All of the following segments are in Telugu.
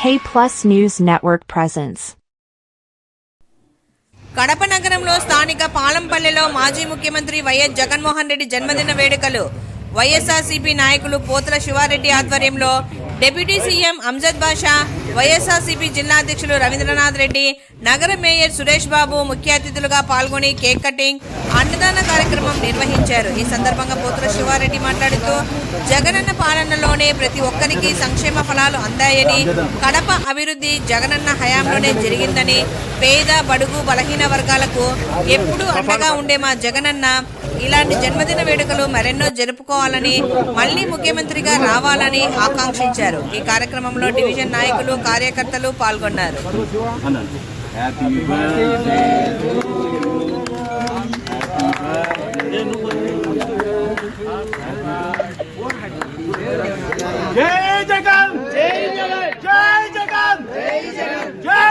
K Plus News Network presents. Kadapa నగరంలో స్థానిక పాలంపల్లెలో మాజీ ముఖ్యమంత్రి వైఎస్ జగన్మోహన్ రెడ్డి జన్మదిన వేడుకలు వైఎస్ఆర్సీపీ నాయకులు పోతుల శివారెడ్డి ఆధ్వర్యంలో deputy CM Amjad Basha YSRCP జిల్లా అధ్యక్షులు రవీంద్రనాథ్ రెడ్డి నగర మేయర్ సురేష్ బాబు ముఖ్య అతిథులుగా పాల్గొని కేక్ కటింగ్ అన్నదాన కార్యక్రమం నిర్వహించారు. ఈ సందర్భంగా పోతుల శివారెడ్డి మాట్లాడుతూ జగనన్న పాలనలోనే ప్రతి ఒక్కరికి సంక్షేమ ఫలాలు అందాయని కడప అభివృద్ధి జగనన్న హయాంలోనే జరిగిందని పేద బడుగు బలహీన వర్గాలకు ఎప్పుడూ అండగా ఉండే మా జగనన్న ఇలాంటి జన్మదిన వేడుకలు మరెన్నో జరుపుకోవాలని మళ్ళీ ముఖ్యమంత్రిగా రావాలని ఆకాంక్షించారు. ఈ కార్యక్రమంలో డివిజన్ నాయకులు కార్యకర్తలు పాల్గొన్నారు జగన్ జై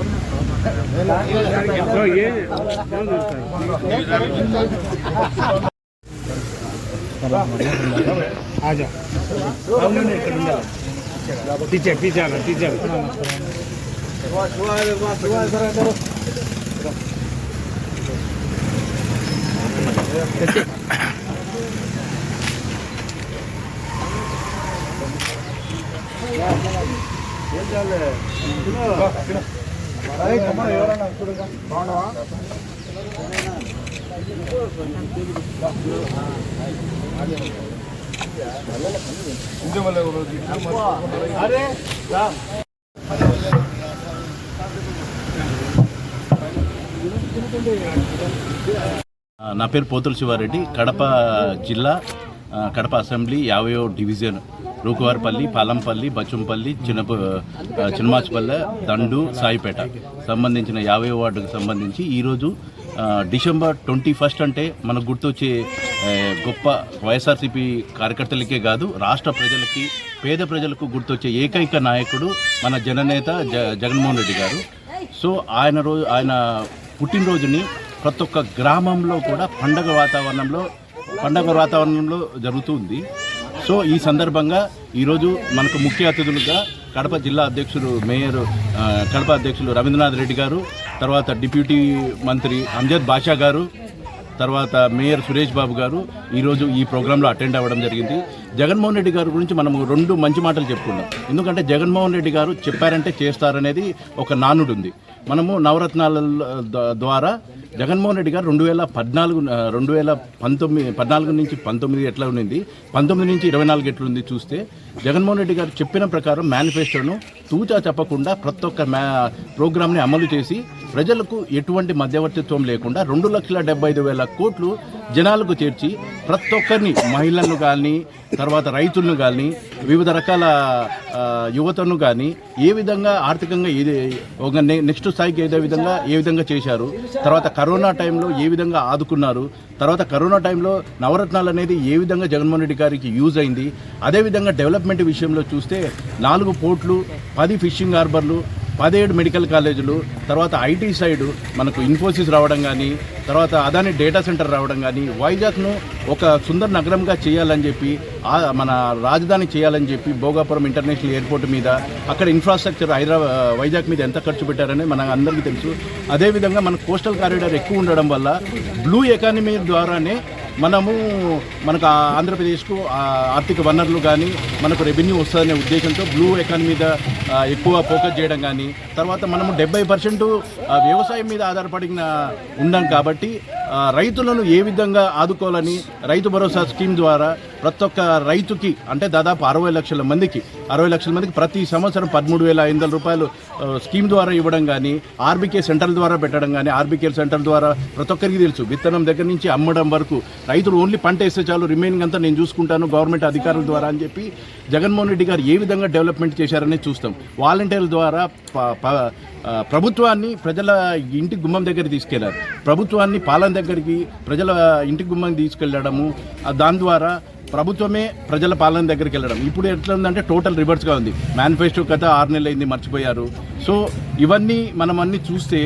No, ये आजा पीछे पीछे आना पीछे Yeah, yeah, yeah. నా పేరు పోతుల శివారెడ్డి కడప జిల్లా కడప అసెంబ్లీ యాభైయో డివిజన్. రూకువారిపల్లి పాలంపల్లి బచ్చంపల్లి చిన్న చిన్నమాచిపల్లె దండు సాయిపేట సంబంధించిన యాభై వార్డుకు సంబంధించి ఈరోజు డిసెంబర్ ట్వంటీ ఫస్ట్ అంటే మనకు గుర్తొచ్చే గొప్ప వైఎస్ఆర్సీపీ కార్యకర్తలకే కాదు రాష్ట్ర ప్రజలకి పేద ప్రజలకు గుర్తొచ్చే ఏకైక నాయకుడు మన జననేత జ జగన్మోహన్ రెడ్డి గారు. సో ఆయన రోజు ఆయన పుట్టినరోజుని ప్రతి ఒక్క గ్రామంలో కూడా పండగ వాతావరణంలో పండగ వాతావరణంలో జరుగుతుంది సో ఈ సందర్భంగా ఈరోజు మనకు ముఖ్య అతిథులుగా కడప జిల్లా అధ్యక్షులు మేయర్ కడప అధ్యక్షులు రవీంద్రనాథ్ రెడ్డి గారు తర్వాత డిప్యూటీ మంత్రి అంజద్ బాషా గారు తర్వాత మేయర్ సురేష్ బాబు గారు ఈరోజు ఈ ప్రోగ్రాంలో అటెండ్ అవ్వడం జరిగింది. జగన్మోహన్ రెడ్డి గారి గురించి మనము రెండు మంచి మాటలు చెప్పుకున్నాం. ఎందుకంటే జగన్మోహన్ రెడ్డి గారు చెప్పారంటే చేస్తారనేది ఒక నానుడు ఉంది మనము నవరత్నాల ద్వారా జగన్మోహన్ రెడ్డి గారు రెండు వేల పద్నాలుగు రెండు వేల పంతొమ్మిది పద్నాలుగు నుంచి పంతొమ్మిది ఎట్లా ఉంది పంతొమ్మిది నుంచి ఇరవై నాలుగు ఎట్లుంది ఉంది చూస్తే జగన్మోహన్ రెడ్డి గారు చెప్పిన ప్రకారం మేనిఫెస్టోను తూచా చెప్పకుండా ప్రతి ఒక్క మ్యా ప్రోగ్రామ్ని అమలు చేసి ప్రజలకు ఎటువంటి మధ్యవర్తిత్వం లేకుండా రెండు లక్షల డెబ్బై ఐదు వేల కోట్లు జనాలకు చేర్చి ప్రతి ఒక్కరిని మహిళలను కానీ తర్వాత రైతులను కానీ వివిధ రకాల యువతను కానీ ఏ విధంగా ఆర్థికంగా ఏది ఒక నెక్స్ట్ స్థాయికి ఏదే విధంగా ఏ విధంగా చేశారు తర్వాత కరోనా టైంలో ఏ విధంగా ఆదుకున్నారు తర్వాత కరోనా టైంలో నవరత్నాలు అనేది ఏ విధంగా జగన్మోహన్ రెడ్డి గారికి యూజ్ అయింది అదేవిధంగా డెవలప్మెంట్ విషయంలో చూస్తే నాలుగు పోర్ట్లు పది ఫిషింగ్ హార్బర్లు పదిహేడు మెడికల్ కాలేజీలు తర్వాత ఐటీ సైడ్ మనకు ఇన్ఫోసిస్ రావడం కానీ తర్వాత అదాని డేటా సెంటర్ రావడం కానీ వైజాగ్ను ఒక సుందర నగరంగా చేయాలని చెప్పి మన రాజధాని చేయాలని చెప్పి భోగాపురం ఇంటర్నేషనల్ ఎయిర్పోర్ట్ మీద అక్కడ ఇన్ఫ్రాస్ట్రక్చర్ హైదరాబాద్ వైజాగ్ మీద ఎంత ఖర్చు పెట్టారని మన అందరికీ తెలుసు. అదేవిధంగా మన కోస్టల్ కారిడార్ ఎక్కువ ఉండడం వల్ల బ్లూ ఎకానమీ ద్వారానే మనము మనకు ఆ ఆంధ్రప్రదేశ్కు ఆ ఆర్థిక వనరులు కానీ మనకు రెవెన్యూ వస్తుందనే ఉద్దేశంతో బ్లూ ఎకానమీ మీద ఎక్కువ ఫోకస్ చేయడం కానీ తర్వాత మనము డెబ్బై పర్సెంట్ వ్యవసాయం మీద ఆధారపడిన ఉన్నాం కాబట్టి రైతులను ఏ విధంగా ఆదుకోవాలని రైతు భరోసా స్కీమ్ ద్వారా ప్రతి ఒక్క రైతుకి అంటే దాదాపు అరవై లక్షల మందికి అరవై లక్షల మందికి ప్రతి సంవత్సరం పదమూడు వేల ఐదు వందల రూపాయలు స్కీమ్ ద్వారా ఇవ్వడం కానీ ఆర్బీకే సెంటర్ ద్వారా పెట్టడం కానీ ఆర్బీకే సెంటర్ ద్వారా ప్రతి ఒక్కరికి తెలుసు. విత్తనం దగ్గర నుంచి అమ్మడం వరకు రైతులు ఓన్లీ పంట వేస్తే చాలు రిమైనింగ్ అంతా నేను చూసుకుంటాను గవర్నమెంట్ అధికారుల ద్వారా అని చెప్పి జగన్మోహన్ రెడ్డి గారు ఏ విధంగా డెవలప్మెంట్ చేశారని చూస్తాం. వాలంటీర్ల ద్వారా ప్రభుత్వాన్ని ప్రజల ఇంటి గుమ్మం దగ్గర తీసుకెళ్ళారు. ప్రభుత్వాన్ని పాలన దగ్గరికి ప్రజల ఇంటి గుమ్మం తీసుకెళ్ళడము దాని ద్వారా ప్రభుత్వమే ప్రజల పాలన దగ్గరికి వెళ్ళడం. ఇప్పుడు ఎట్లా ఉందంటే టోటల్ రివర్స్గా ఉంది. మేనిఫెస్టో కథ ఆరు నెలలు అయింది మర్చిపోయారు. సో ఇవన్నీ మనం అన్ని చూస్తే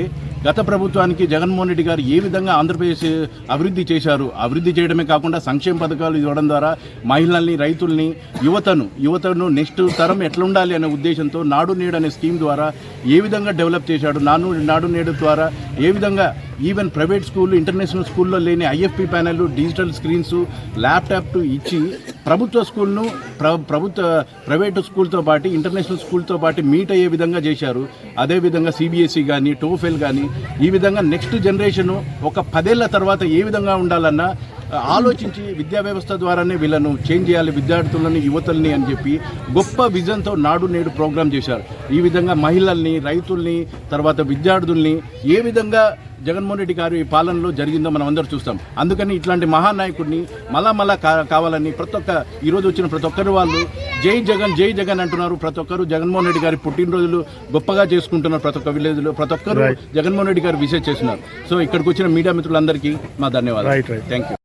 గత ప్రభుత్వానికి జగన్మోహన్ రెడ్డి గారు ఏ విధంగా ఆంధ్రప్రదేశ్ అభివృద్ధి చేశారు అభివృద్ధి చేయడమే కాకుండా సంక్షేమ పథకాలు ఇవ్వడం ద్వారా మహిళల్ని రైతుల్ని యువతను యువతను నెక్స్ట్ తరం ఎట్లా ఉండాలి అనే ఉద్దేశంతో నాడు నేడు అనే స్కీమ్ ద్వారా ఏ విధంగా డెవలప్ చేశాడు నాడు నాడు నేడు ద్వారా ఏ విధంగా ఈవెన్ ప్రైవేట్ స్కూల్ ఇంటర్నేషనల్ స్కూల్లో లేని IFP panel digital screens laptop ఇచ్చి ప్రభుత్వ స్కూల్ను ప్ర ప్రభుత్వ ప్రైవేటు స్కూల్తో పాటు ఇంటర్నేషనల్ స్కూల్తో పాటు మీట్ అయ్యే విధంగా చేశారు. అదేవిధంగా సిబిఎస్ఈ కానీ టోఫెల్ కానీ ఈ విధంగా నెక్స్ట్ జనరేషన్ ఒక పదేళ్ళ తర్వాత ఏ విధంగా ఉండాలన్నా ఆలోచించి విద్యా వ్యవస్థ ద్వారానే వీళ్ళను చేంజ్ చేయాలి విద్యార్థులని యువతల్ని అని చెప్పి గొప్ప విజన్తో నాడు నేడు ప్రోగ్రామ్ చేశారు. ఈ విధంగా మహిళల్ని రైతుల్ని తర్వాత విద్యార్థుల్ని ఏ విధంగా జగన్మోహన్ రెడ్డి గారి పాలనలో జరిగిందో మనం అందరూ చూస్తాం. అందుకని ఇట్లాంటి మహానాయకుడిని మళ్ళా మళ్ళా కావాలని ప్రతి ఒక్క ఈరోజు వచ్చిన ప్రతి ఒక్కరు వాళ్ళు జై జగన్ జై జగన్ అంటున్నారు. ప్రతి ఒక్కరు జగన్మోహన్ రెడ్డి గారి పుట్టినరోజులు గొప్పగా చేసుకుంటున్నారు ప్రతి ఒక్క విలేజ్లో. ప్రతి ఒక్కరు జగన్మోహన్ రెడ్డి గారు విజిట్ చేస్తున్నారు. సో ఇక్కడికి వచ్చిన మీడియా మిత్రులందరికీ మా ధన్యవాదాలు. Thank you